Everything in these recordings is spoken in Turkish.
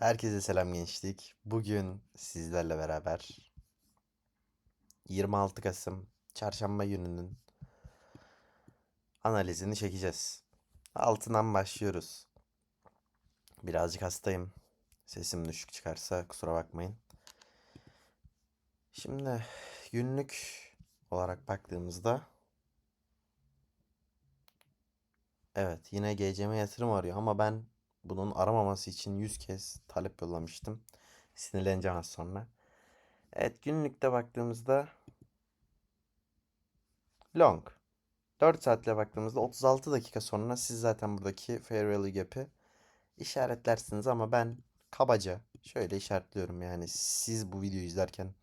Herkese selam gençlik. Bugün sizlerle beraber 26 Kasım Çarşamba gününün analizini çekeceğiz. Altından başlıyoruz. Birazcık hastayım. Sesim düşük çıkarsa kusura bakmayın. Şimdi günlük olarak baktığımızda Evet yine GCM yatırım arıyor ama ben bunun aramaması için 100 kez talep yollamıştım. Sinirleneceğim az sonra. Evet günlükte baktığımızda long. 4 saatle baktığımızda 36 dakika sonra siz zaten buradaki fair gap'i işaretlersiniz ama ben kabaca şöyle işaretliyorum yani siz bu videoyu izlerken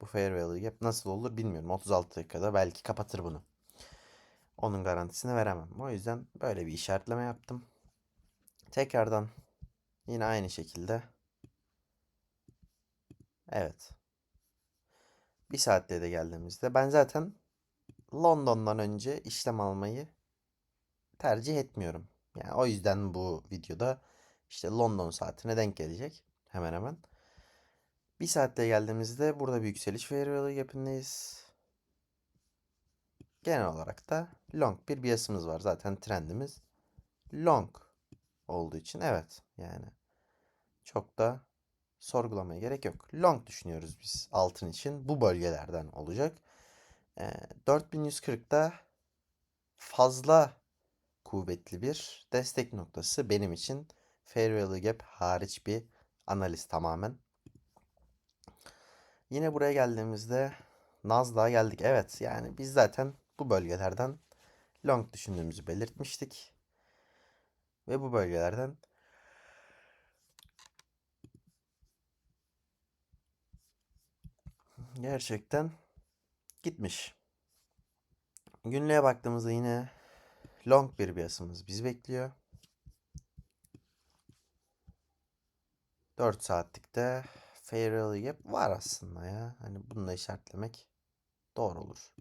bu fair gap nasıl olur bilmiyorum. 36 dakikada belki kapatır bunu. Onun garantisini veremem. O yüzden böyle bir işaretleme yaptım. Tekrardan yine aynı şekilde. Evet. Bir saatte de geldiğimizde ben zaten London'dan önce işlem almayı tercih etmiyorum. Yani o yüzden bu videoda işte London saatine denk gelecek. Hemen hemen. Bir saatte geldiğimizde burada bir yükseliş value yapındayız. Genel olarak da long bir biasımız var. Zaten trendimiz long olduğu için evet yani çok da sorgulamaya gerek yok. Long düşünüyoruz biz altın için. Bu bölgelerden olacak. E, 4140'da fazla kuvvetli bir destek noktası benim için. Fair value gap hariç bir analiz tamamen. Yine buraya geldiğimizde Nasdaq'a geldik. Evet yani biz zaten bu bölgelerden long düşündüğümüzü belirtmiştik. Ve bu bölgelerden gerçekten gitmiş. Günlüğe baktığımızda yine long bir biasımız bizi bekliyor. 4 saatlikte fair value gap var aslında ya. Hani bunu da işaretlemek doğru olur.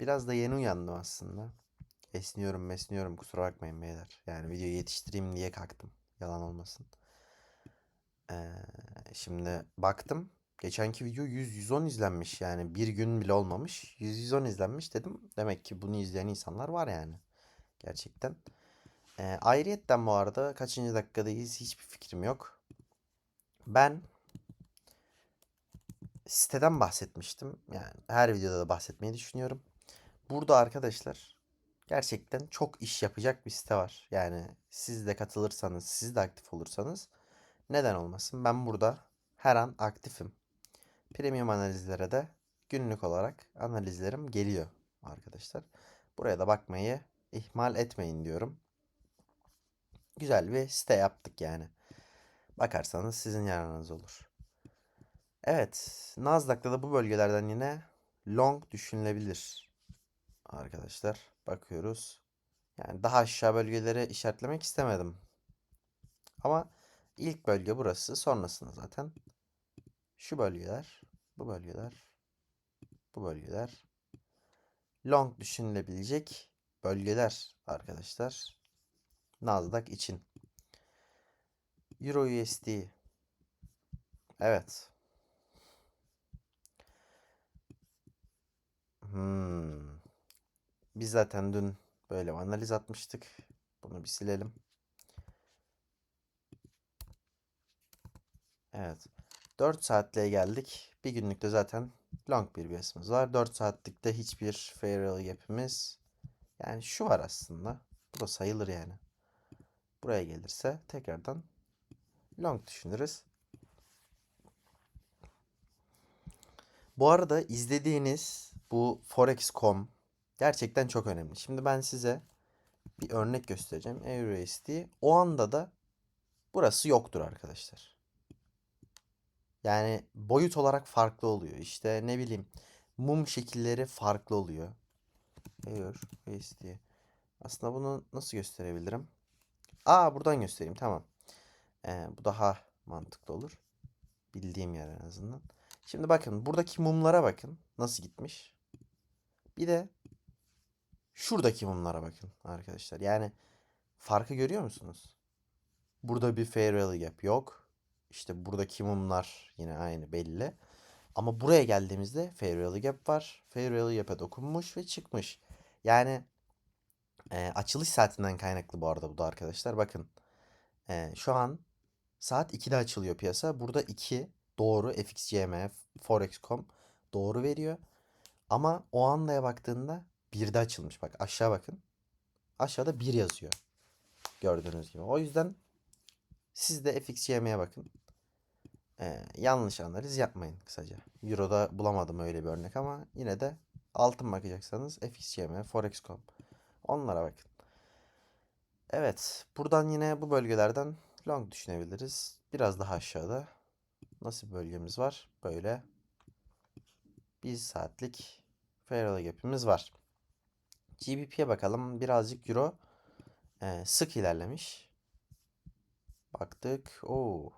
Biraz da yeni uyandım aslında. Esniyorum mesniyorum kusura bakmayın beyler. Yani videoyu yetiştireyim diye kalktım. Yalan olmasın. Ee, şimdi baktım. Geçenki video 100-110 izlenmiş yani bir gün bile olmamış. 100-110 izlenmiş dedim. Demek ki bunu izleyen insanlar var yani. Gerçekten. Ee, ayrıyetten bu arada kaçıncı dakikadayız hiçbir fikrim yok. Ben siteden bahsetmiştim. Yani her videoda da bahsetmeyi düşünüyorum. Burada arkadaşlar gerçekten çok iş yapacak bir site var. Yani siz de katılırsanız, siz de aktif olursanız neden olmasın? Ben burada her an aktifim. Premium analizlere de günlük olarak analizlerim geliyor arkadaşlar. Buraya da bakmayı ihmal etmeyin diyorum. Güzel bir site yaptık yani. Bakarsanız sizin yararınız olur. Evet, Nasdaq'ta da bu bölgelerden yine long düşünülebilir arkadaşlar. Bakıyoruz. Yani daha aşağı bölgelere işaretlemek istemedim. Ama ilk bölge burası. Sonrasında zaten şu bölgeler, bu bölgeler, bu bölgeler long düşünülebilecek bölgeler arkadaşlar. Nasdaq için. Euro USD. Evet. Hmm. Biz zaten dün böyle analiz atmıştık. Bunu bir silelim. Evet. 4 saatliğe geldik. Bir günlükte zaten long bir biasımız var. 4 saatlikte hiçbir fair value gap'imiz yani şu var aslında. Bu da sayılır yani. Buraya gelirse tekrardan long düşünürüz. Bu arada izlediğiniz bu forex.com gerçekten çok önemli. Şimdi ben size bir örnek göstereceğim. EURUSD. O anda da burası yoktur arkadaşlar. Yani boyut olarak farklı oluyor. İşte ne bileyim mum şekilleri farklı oluyor. EURUSD. Aslında bunu nasıl gösterebilirim? Aa buradan göstereyim tamam. Ee, bu daha mantıklı olur. Bildiğim yer en azından. Şimdi bakın buradaki mumlara bakın. Nasıl gitmiş. Bir de şuradaki mumlara bakın arkadaşlar. Yani farkı görüyor musunuz? Burada bir value gap yok. İşte buradaki mumlar yine aynı belli. Ama buraya geldiğimizde value gap var. Value gap'e dokunmuş ve çıkmış. Yani e, açılış saatinden kaynaklı bu arada bu da arkadaşlar. Bakın e, şu an saat 2'de açılıyor piyasa. Burada 2 doğru FXCM, Forex.com doğru veriyor. Ama o andaya baktığında 1'de açılmış. Bak aşağı bakın. Aşağıda 1 yazıyor. Gördüğünüz gibi. O yüzden siz de FXCM'ye bakın. Ee, yanlış analiz yapmayın kısaca. Euro'da bulamadım öyle bir örnek ama yine de altın bakacaksanız FXCM, Forex.com onlara bakın. Evet, buradan yine bu bölgelerden long düşünebiliriz. Biraz daha aşağıda nasıl bir bölgemiz var? Böyle 1 saatlik fair value gap'imiz var. GBP'ye bakalım. Birazcık euro e, sık ilerlemiş. Baktık. Oo.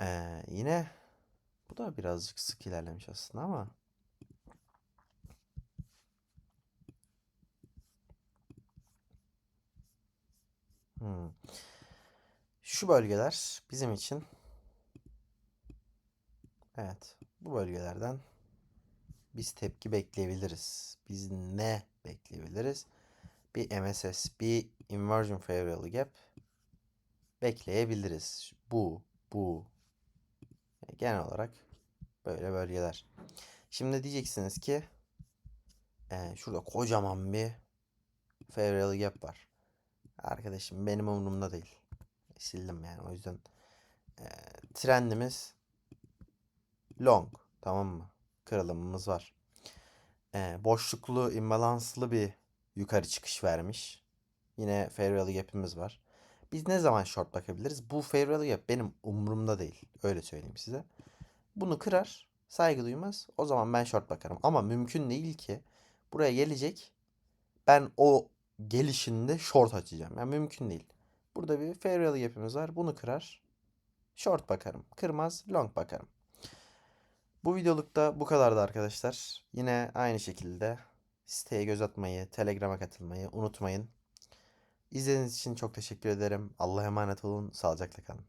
Ee, yine bu da birazcık sık ilerlemiş aslında ama Hmm. Şu bölgeler bizim için evet bu bölgelerden biz tepki bekleyebiliriz. Biz ne bekleyebiliriz? Bir MSS, bir Inversion Value Gap bekleyebiliriz. Bu, bu. Genel olarak böyle bölgeler. Şimdi diyeceksiniz ki e, şurada kocaman bir Value Gap var. Arkadaşım benim umurumda değil. Sildim yani o yüzden e, trendimiz long tamam mı? Kırılımımız var. E, boşluklu, imbalanslı bir yukarı çıkış vermiş. Yine fair value gap'imiz var. Biz ne zaman short bakabiliriz? Bu fair value gap benim umurumda değil. Öyle söyleyeyim size. Bunu kırar, saygı duymaz. O zaman ben short bakarım. Ama mümkün değil ki buraya gelecek. Ben o gelişinde short açacağım. Yani mümkün değil. Burada bir fair value gap'imiz var. Bunu kırar. Short bakarım. Kırmaz, long bakarım. Bu videolukta bu kadardı arkadaşlar. Yine aynı şekilde siteye göz atmayı, Telegram'a katılmayı unutmayın. İzlediğiniz için çok teşekkür ederim. Allah'a emanet olun. Sağlıcakla kalın.